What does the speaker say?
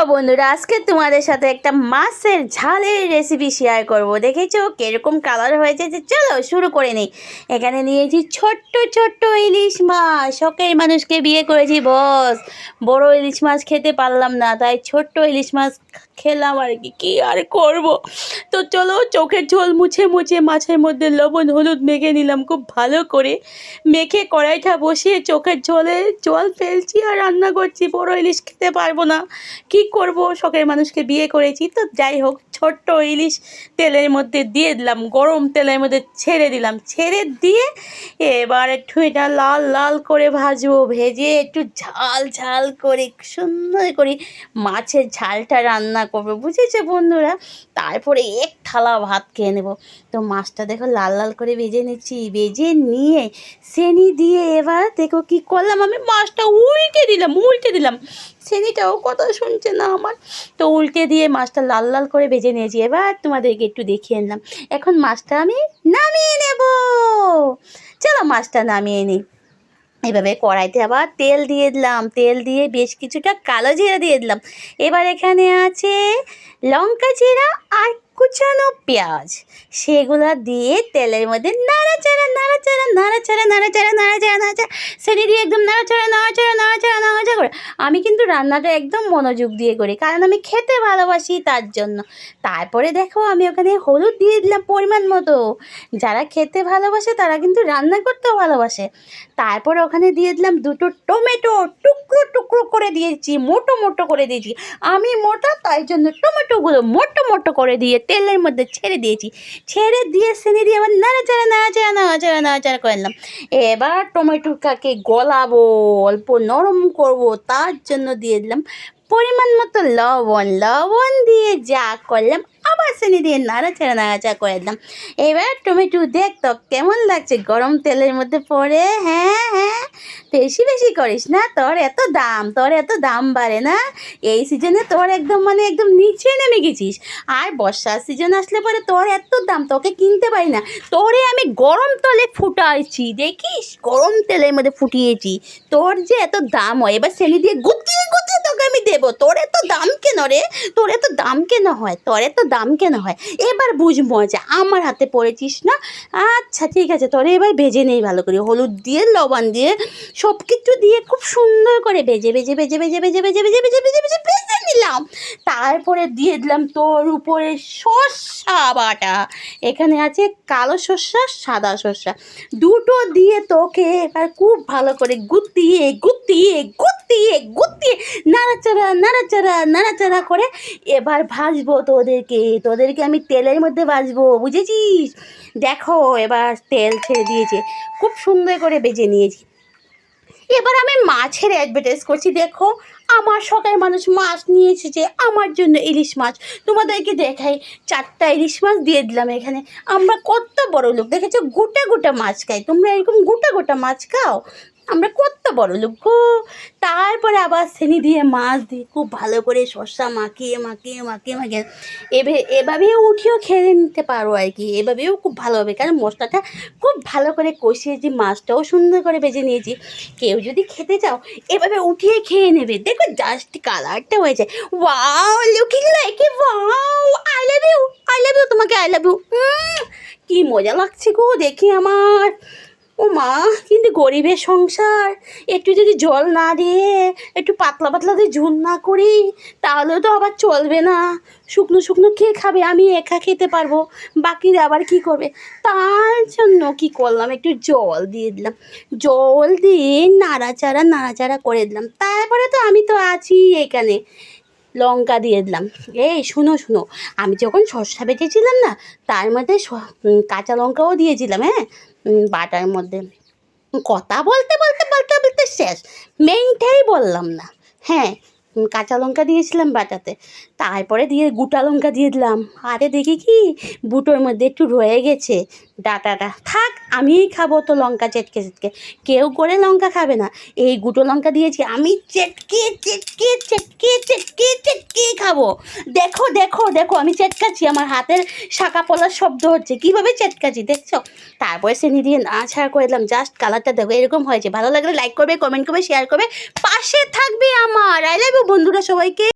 Hello বন্ধুরা, আজকে তোমাদের সাথে একটা মাছের ঝালের রেসিপি শেয়ার করব। দেখেছ? কীরকম কালার হয়েছে? যে চলো শুরু করে নিই। এখানে নিয়েছি ছোট্ট ছোট্ট ইলিশ মাছ। শখের মানুষকে বিয়ে করেছি, বস। বড় ইলিশ মাছ খেতে পারলাম না, তাই ছোট্ট ইলিশ মাছ খেলাম আর কি। কী আর করব? তো চলো চোখের ঝোল মুছে মুছে মাছের মধ্যে লবণ, হলুদ মেখে নিলাম খুব ভালো করে। মেখে কড়াইটা বসিয়ে চোখের ঝোলে জল ফেলছি আর রান্না করছি। বড় ইলিশ খেতে পারব না। কি করব? শখের মানুষকে বিয়ে করেছি তো যাই হোক, ছোট্ট ইলিশ তেলের মধ্যে দিয়ে দিলাম, গরম তেলের মধ্যে ছেড়ে দিলাম। ছেড়ে দিয়ে এবার একটু এটা লাল লাল করে ভাজবো, ভেজে একটু ঝাল ঝাল করে, সুন্দর করে মাছের ঝালটা রান্না করব। বুঝেছে বন্ধুরা? তারপরে থালা ভাত খেয়ে নেব। তো মাছটা দেখো লাল লাল করে ভেজে নিচ্ছি, ভেজে নিয়ে সেনি দিয়ে এবার দেখো কি করলাম, আমি মাছটা উল্টে দিলাম উল্টে দিলাম। সেনিটাও কথা শুনছে না আমার। তো উল্টে দিয়ে মাছটা লাল লাল করে ভেজে নিয়েছি। এবার তোমাদেরকে একটু দেখিয়ে নিলাম এখন মাছটা আমি নামিয়ে নেব। চলো মাছটা নামিয়ে নিই এভাবে কড়াইতে আবার তেল দিয়ে দিলাম। তেল দিয়ে বেশ কিছুটা কালো জিরা দিয়ে দিলাম। এবার এখানে আছে লঙ্কা জিরা আর কুচানো পেঁয়াজ। সেগুলো দিয়ে তেলের মধ্যে নাড়াচাড়া নাড়াচাড়া নাড়াচাড়া নাড়াচাড়া নাড়াচাড়া নাড়াচাড়া, সেটি দিয়ে একদম নাড়াচাড়া নাড়াচাড়া নাড়াচাড়া নাড়াচাড়া করে। আমি কিন্তু রান্নাটা একদম মনোযোগ দিয়ে করি, কারণ আমি খেতে ভালোবাসি তার জন্য। তারপরে দেখো, আমি ওখানে হলুদ দিয়ে দিলাম পরিমাণ মতো। যারা খেতে ভালোবাসে তারা কিন্তু রান্না করতেও ভালোবাসে। তারপর ওখানে দিয়ে দিলাম দুটো টমেটো টুকরো টুকরো করে দিয়েছি, মোটো মোটো করে দিয়েছি। আমি মোটা, তাই জন্য টমেটোগুলো মোটো মোটো করে দিয়ে তেলের মধ্যে ছেড়ে দিয়েছি। ছেড়ে দিয়ে সেনে দিয়ে আবার নাড়াচাড়া নাড়াচাড়া নাড়াচাড়া নাড়াচাড়া করলাম এবার টমেটোটাকে গলাবো, অল্প নরম করব, তার জন্য দিয়ে দিলাম পরিমাণ মতো লবণ। লবণ দিয়ে যা করলাম সেনে দিয়ে নাড়াচাড়া নাড়াচাড়া করে দিলাম। এবার টমেটো দেখ তো, কেমন লাগছে? গরম তেলের মধ্যে পড়ে হ্যাঁ হ্যাঁ। বেশি বেশি করিস না, তোর এত দাম, তোর এত দাম বাড়ে না। এই সিজনে তোর একদম মানে একদম নিচে নেমে গেছিস। আর বর্ষার সিজন আসলে পরে তোর এত দাম, তোকে কিনতে পারি না। তোরে আমি গরম তেলে ফুটাইছি, দেখিস? গরম তেলের মধ্যে ফুটিয়েছি। তোর যে এত দাম হয়, এবার সেনি দিয়ে গুতিয়ে গুতিয়ে আমি দেবো। তোর এত দাম কেন রে? তোর এত দাম কেন হয়? তোর এত দাম কেন হয়? এবার বুঝ মজা, আমার হাতে পড়েছিস না? আচ্ছা ঠিক আছে, তোরে এবার ভেজে নেই ভালো করে। হলুদ দিয়ে, লবণ দিয়ে সব কিছু দিয়ে খুব সুন্দর করে ভেজে ভেজে ভেজে ভেজে ভেজে ভেজে ভেজে ভেজে ভেজে ভেজে ভেজে নিলাম। তারপরে দিয়ে দিলাম তোর উপরে শসা বাটা। এখানে আছে কালো শসা সাদা শসা দুটো দিয়ে তোকে এবার খুব ভালো করে গুতিয়ে গুতিয়ে গুতিয়ে গুতিয়ে নাড়াচাড়া নাড়াচাড়া নাড়াচাড়া করে এবার ভাজবো তোদেরকে। তোদেরকে আমি তেলের মধ্যে ভাজবো, বুঝেছিস? দেখো, এবার তেল ছেড়ে দিয়েছে। খুব সুন্দর করে বেজে নিয়েছি। এবার আমি মাছের অ্যাডভার্টাইজ করছি। দেখো, আমার শখের মানুষ মাছ নিয়ে এসেছে। আমার জন্য ইলিশ মাছ। তোমাদেরকে দেখাই, চারটা ইলিশ মাছ দিয়ে দিলাম এখানে। আমরা কত বড় লোক, দেখেছ? গোটা গোটা মাছ খাই। তোমরা এরকম গোটা গোটা মাছ খাও? আমরা কত বড় লোক গো। তারপরে আবার সেনি দিয়ে মাছ দিয়ে খুব ভালো করে শসা মাখিয়ে মাখিয়ে মাখিয়ে মাখিয়ে এভাবে এভাবেও উঠিয়েও খেয়ে নিতে পারো আর কি। এভাবেও খুব ভালো হবে। কারণ মশলাটা খুব ভালো করে কষিয়েছি মাছটাও সুন্দর করে ভেজে নিয়েছি। কেউ যদি খেতে চাও, এভাবে উঠিয়ে খেয়ে নেবে। দেখো জাস্ট কালারটা হয়েছে। Wow looking like wow I love you I love you তোমাকে আই লাভ ইউ কি মজা লাগছে গো দেখি আমার। ও মা, কিন্তু গরিবের সংসার। একটু যদি জল না দিয়ে, একটু পাতলা পাতলা দিয়ে ঝোল না করি তাহলে তো আবার চলবে না। শুকনো শুকনো কে খাবে, আমি একা খেতে পারব। বাকিরা আবার কি করবে? তার জন্য কি করলাম? একটু জল দিয়ে দিলাম। জল দিয়ে নাড়াচাড়া নাড়াচাড়া করে দিলাম। তারপরে তো আমি তো আছি এখানে। লঙ্কা দিয়ে দিলাম। এই শুনো শুনো, আমি যখন সর্ষা বেটেছিলাম না, তার মধ্যে কাঁচা লঙ্কাও দিয়েছিলাম হ্যাঁ? বাটার মধ্যে। কথা বলতে বলতে বলতে বলতে শেষ। মেইনটাই বললাম না। হ্যাঁ কাঁচা লঙ্কা দিয়েছিলাম বাটাতে। তারপরে দিয়ে গুটা লঙ্কা দিয়ে দিলাম। আরে দেখি কি, বুটোর মধ্যে একটু রয়ে গেছে ডাটাটা। থাক আমিই খাব তো লঙ্কা চেটকে চেটকে। কেউ করে লঙ্কা খাবে না। এই গুটো লঙ্কা দিয়েছি, আমি চেটকে চেটকে চেটকে চেটকে চেটকে খাব। দেখো দেখো দেখো, আমি চেটকাচ্ছি, আমার হাতের শাঁকা পলার শব্দ হচ্ছে। কীভাবে চেটকাচ্ছি দেখছ? তারপরে সেনি দিয়ে নাড়াছাড়া করে দিলাম। জাস্ট কালারটা দেখো, এরকম হয়েছে। ভালো লাগলে লাইক করবে কমেন্ট করবে শেয়ার করবে। পাশে থাকবে আমার। আই লাভ বন্ধুরা সবাইকে।